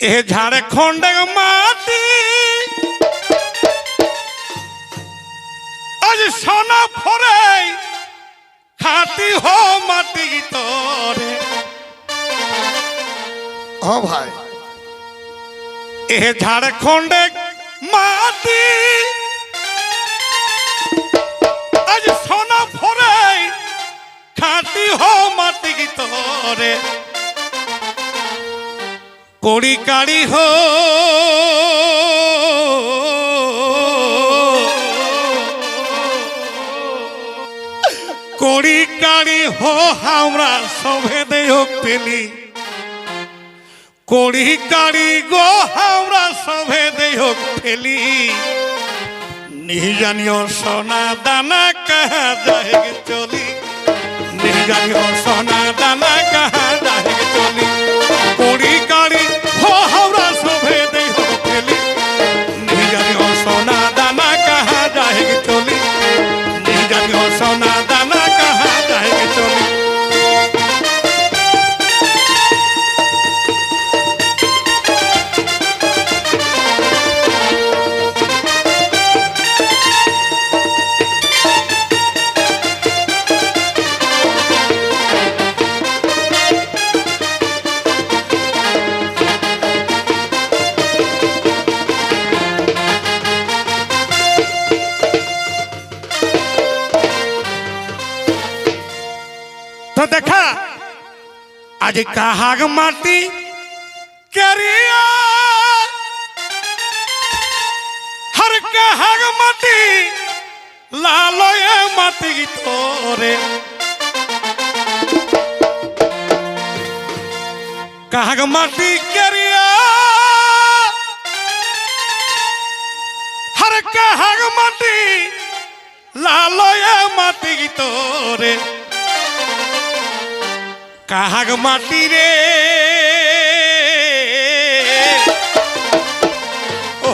এ ঝাড়খণ্ড মাটি। আজ সোনা ফরে খাটি হো মাটি তোরে। হ ভাই। এ ঝাড়খণ্ড মাটি। আজ সোনা ফরে খাটি হো মাটি তোরে। কড়ি কাড়ি হো। কড়ি কাড়ি হো আমরা সভে দেহ পেলি। কড়ি কাড়ি গো আমরা সভে দেহ ফেলি নিজানিও সোনা দানা কাহা যায় চলি। নিজানিও সোনা দানা কাহা আজ কাহাগ মাটি কেরিয়া। হর কাহাগ মাটি লালয়ে মাটি তোরে। কাহাগ মাটি কেরিয়া। হর কাহাগ মাটি লালয়ে মাটি তোরে। কাহাগ মাটি রে? ও,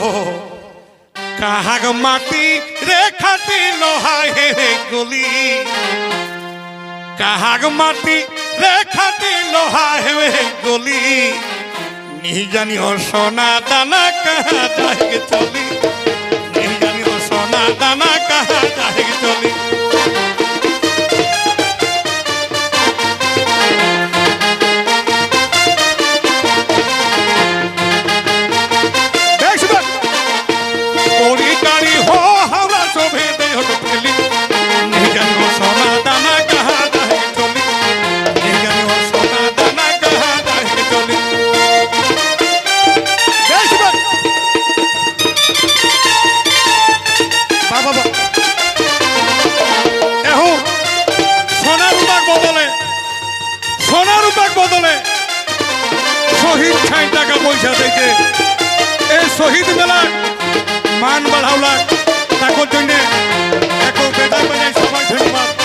কাহাগ মাটি রে খাটি লোহা হে গলি। কাহাগ মাটি রে খাটি লোহা হে গলি। নিজানি ও সোনা দানা কাহা যাহে চলি। নিজানি ও সোনা দানা কাহা যাহে চলি। বদলে। শহীদ ছাই টাকা পয়সা দিতে এই শহীদ মেলার মান বাড়াওলার তাকর জন্য এখন বেটা বাজাই সবাই ধন্যবাদ।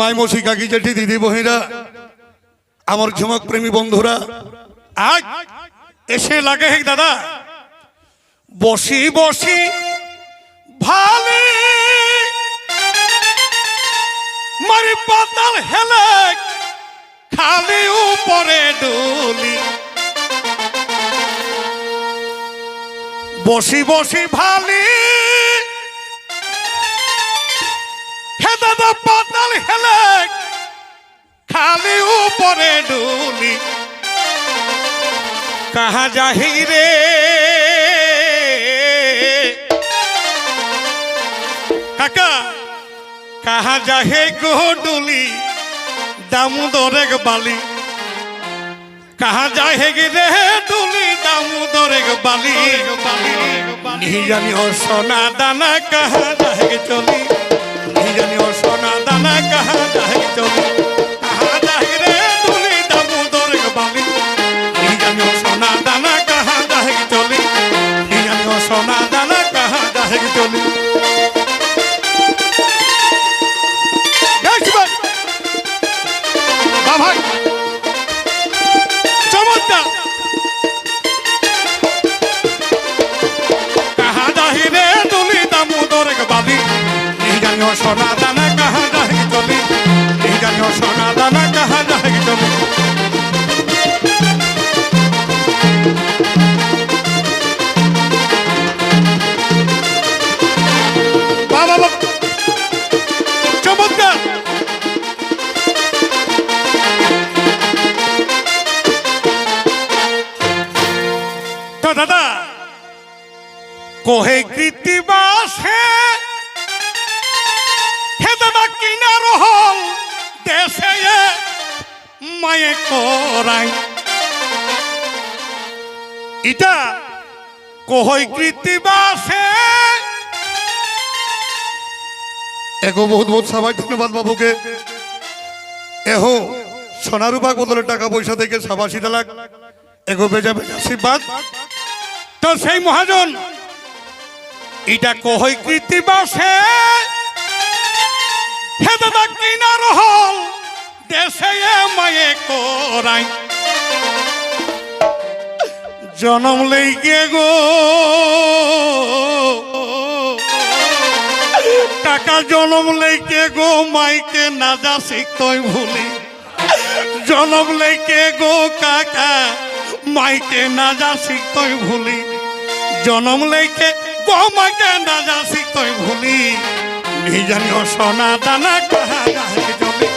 মাই মসি কাকি জেঠি দিদি বহিরা, আমার ঝুমক প্রেমী বন্ধুরা, আজ এসে লাগে হে দাদা, বসি বসি, ভালি। মারি পাতাল হেলে, খালি উপরে ডুলি। বসি বসি, ভালি। উপরে ডুলি। কাহা যাহি রে? কাকা, কাহা যাহে গো ডুলি? দামোদরেক বালি। কাহা যাহে রে ডুলি? দামোদরেক বালি। নিজানি ও সোনা দানা কাহা যাহে চলি। নিজানি ও সোনা দানা কাহা যাহে চলি। সোনা দানা কাহা যাহি তুমি? এই জানো সোনা দানা কাহা যাহি তুমি? দাদা, কোহে কৃতিবাসে কিনার হল দেশে মায়ে করাই। ইটা কোহই কৃতিবাসে। এগো বহুত বহুত সবাই ধন্যবাদ বাবুকে। এহো সোনারূপাক বদলে টাকা পয়সা থেকে সাবাসিটা লাখ এগো বেজা বেজা আশীর্বাদ। তো সেই মহাজন এটা কহই কৃতিবাসে। জনম লেগে গো, টাকা জনম লেগে গো, মাইকে না যা শিখতই ভুলি। জনম লেগে গো, কাকা, মাইকে না যা শিখতই ভুলি। জনম লেগে গো, মাইকে না যা শিখতই ভুলি। নিজানি সোনা দানা কাহা গাহি জলে